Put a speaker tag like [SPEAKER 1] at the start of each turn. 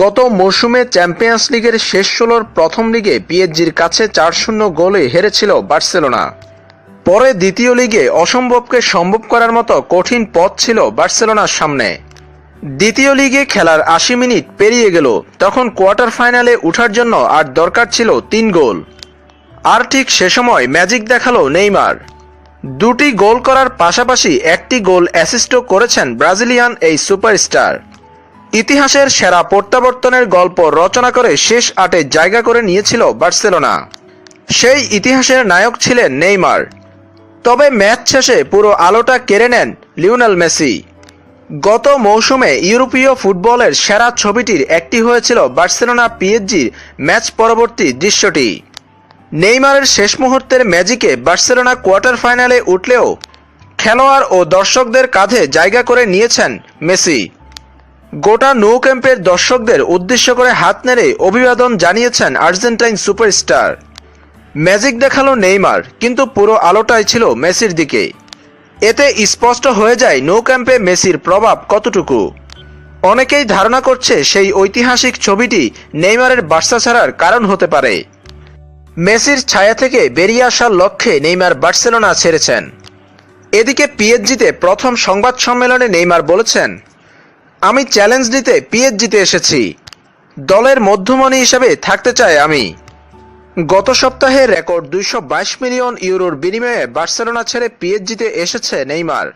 [SPEAKER 1] গত মৌসুমে চ্যাম্পিয়ন্স লিগের শেষ ষোলোর প্রথম লিগে পিএসজির কাছে চার শূন্য গোলে হেরেছিল বার্সেলোনা। পরে দ্বিতীয় লিগে অসম্ভবকে সম্ভব করার মতো কঠিন পথ ছিল বার্সেলোনার সামনে। দ্বিতীয় লিগে খেলার আশি মিনিট পেরিয়ে গেল, তখন কোয়ার্টার ফাইনালে ওঠার জন্য আর দরকার ছিল তিন গোল। আর ঠিক সে সময় ম্যাজিক দেখাল নেইমার। দুটি গোল করার পাশাপাশি একটি গোল অ্যাসিস্টও করেছেন ব্রাজিলিয়ান এই সুপারস্টার। ইতিহাসের সেরা প্রত্যাবর্তনের গল্প রচনা করে শেষ আটে জায়গা করে নিয়েছিল বার্সেলোনা। সেই ইতিহাসের নায়ক ছিলেন নেইমার। তবে ম্যাচ শেষে পুরো আলোটা কেড়ে নেন লিওনাল মেসি। গত মৌসুমে ইউরোপীয় ফুটবলের সেরা ছবিটির একটি হয়েছিল বার্সেলোনা পিএসজির ম্যাচ পরবর্তী দৃশ্যটি। নেইমারের শেষ মুহূর্তের ম্যাজিকে বার্সেলোনা কোয়ার্টার ফাইনালে উঠলেও খেলোয়াড় ও দর্শকদের কাঁধে জায়গা করে নিয়েছেন মেসি। গোটা নৌ ক্যাম্পের দর্শকদের উদ্দেশ্য করে হাত নেড়ে অভিবাদন জানিয়েছেন আর্জেন্টাইন সুপারস্টার। ম্যাজিক দেখাল নেইমার, কিন্তু পুরো আলোটাই ছিল মেসির দিকে। এতে স্পষ্ট হয়ে যায় নৌ ক্যাম্পে মেসির প্রভাব কতটুকু। অনেকেই ধারণা করছে সেই ঐতিহাসিক ছবিটি নেইমারের বার্সা ছাড়ার কারণ হতে পারে। মেসির ছায়া থেকে বেরিয়ে আসার লক্ষ্যে নেইমার বার্সেলোনা ছেড়েছেন। এদিকে পিএসজিতে প্রথম সংবাদ সম্মেলনে নেইমার বলেছেন আমি চ্যালেঞ্জ দিতে পিএইচজিতে এসেছি। দলের মধ্যমণি হিসেবে থাকতে চাই আমি। গত সপ্তাহে রেকর্ড দুইশ বাইশ মিলিয়ন ইউরোর বিনিময়ে বার্সেলোনা ছেড়ে পিএইচজিতে এসেছে নেইমার।